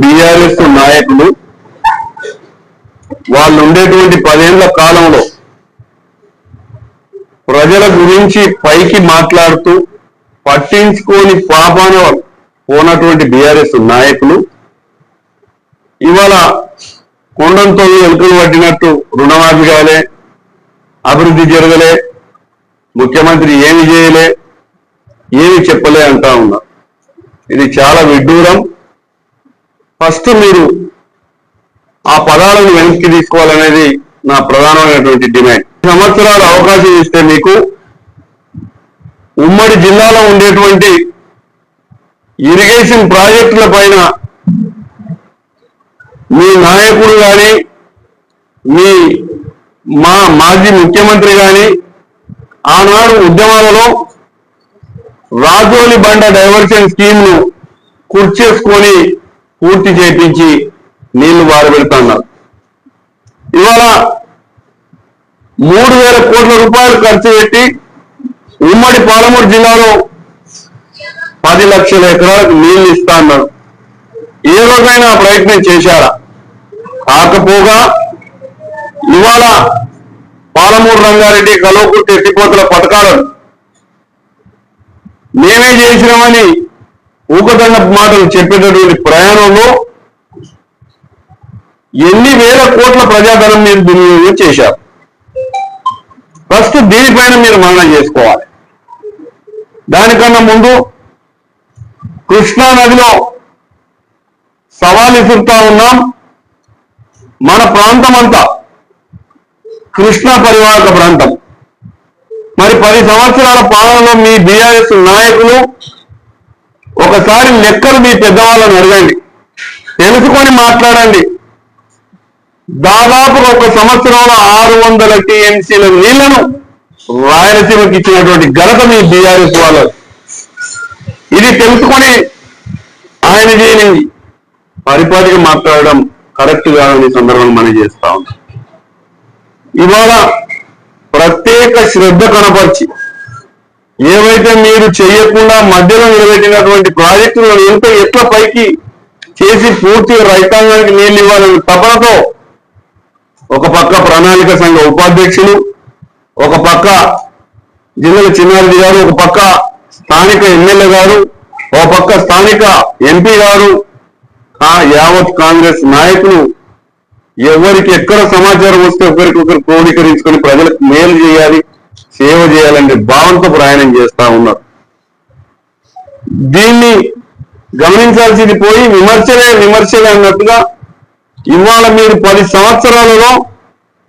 BRS నాయకులు వాళ్ళు ఉండేటువంటి పదేళ్ళ కాలంలో ప్రజల గురించి పైకి మాట్లాడుతూ పట్టించుకొని పాపాన పోనటువంటి బీఆర్ఎస్ నాయకులు ఇవాళ కొండంతో ఎలుకలు పట్టినట్టు రుణమాఫీ కాలే అభివృద్ధి జరగలే ముఖ్యమంత్రి ఏమి చేయలే ఏమి చెప్పలే అంటా ఉన్నా. ఇది చాలా విడ్డూరం. ఫస్ట్ మీరు ఆ పదాలను వెనక్కి తీసుకోవాలనేది నా ప్రధానమైనటువంటి డిమాండ్. సంవత్సరాలు అవకాశం ఇస్తే మీకు ఉమ్మడి జిల్లాలో ఉండేటువంటి ఇరిగేషన్ ప్రాజెక్టుల పైన మీ నాయకుడు కానీ మీ మా మాజీ ముఖ్యమంత్రి కానీ ఆనాడు ఉద్యమాలలో రాజోలి బండ డైవర్షన్ స్కీమ్ను కుర్చేసుకొని పూర్తి చేపించి నీళ్ళు పారబెడుతున్నారు ఇవాళ మూడు వేల కోట్ల రూపాయలు ఖర్చు పెట్టి ఉమ్మడి పాలమూరు జిల్లాలో పది లక్షల ఎకరాలకు నీళ్ళు ఇస్తా అన్నారు ఏ రోజైనా ప్రయత్నం చేశారా? కాకపోగా ఇవాళ పాలమూరు రంగారెడ్డి కలోకుర్తి ఎత్తిపోతల పథకాలను మేమే చేసినామని ఊకదండ మాటలు చెప్పేటటువంటి ప్రయాణంలో ఎన్ని వేల కోట్ల ప్రజాధనం మీరు దుర్వినియోగం చేశారు? ఫస్ట్ దీనిపైన మీరు మరణం చేసుకోవాలి. దానికన్నా ముందు కృష్ణా నదిలో సవాలు ఇసురుతా ఉన్నాం. మన ప్రాంతం అంతా కృష్ణా పరివాహక ప్రాంతం. మరి పది సంవత్సరాల పాలనలో మీ బీఆర్ఎస్ నాయకులు ఒకసారి లెక్కలు మీ పెద్దవాళ్ళని అడగండి. తెలుసుకొని మాట్లాడండి. దాదాపు ఒక సంవత్సరంలో ఆరు వందల టీఎంసీల నీళ్ళను రాయలసీమకి ఇచ్చినటువంటి ఘనత మీ బీఆర్ఎస్ వాళ్ళు ఇది తెలుసుకొని ఆయన దీని పరిపాటిగా మాట్లాడడం కరెక్ట్ కాదని సందర్భం మనం చేస్తా ఉన్నాం. ఇవాళ ప్రత్యేక శ్రద్ధ కనపరిచి ఏవైతే మీరు చేయకుండా మధ్యలో నిలబెట్టినటువంటి ప్రాజెక్టులను ఎంత ఎట్ల పైకి చేసి పూర్తిగా రైతాంగానికి నీళ్ళు ఇవ్వాలని తపనతో ఒక పక్క ప్రణాళిక సంఘ ఉపాధ్యక్షులు ఒక పక్క జిల్లాల చిన్నారెడ్డి గారు ఒక పక్క స్థానిక ఎమ్మెల్యే గారు ఒక పక్క స్థానిక ఎంపీ గారు ఆ యావత్ కాంగ్రెస్ నాయకులు ఎవరికి ఎక్కడ సమాచారం వస్తే ఒకరికొకరు క్రోడీకరించుకొని ప్రజలకు మేలు చేయాలి. సేవ చేయాలనే భావంతో ప్రయాణం చేస్తా ఉన్నారు. దీన్ని గమనించాల్సింది పోయి విమర్శలే విమర్శలే అన్నట్టుగా ఇవాళ మీరు పది సంవత్సరాలలో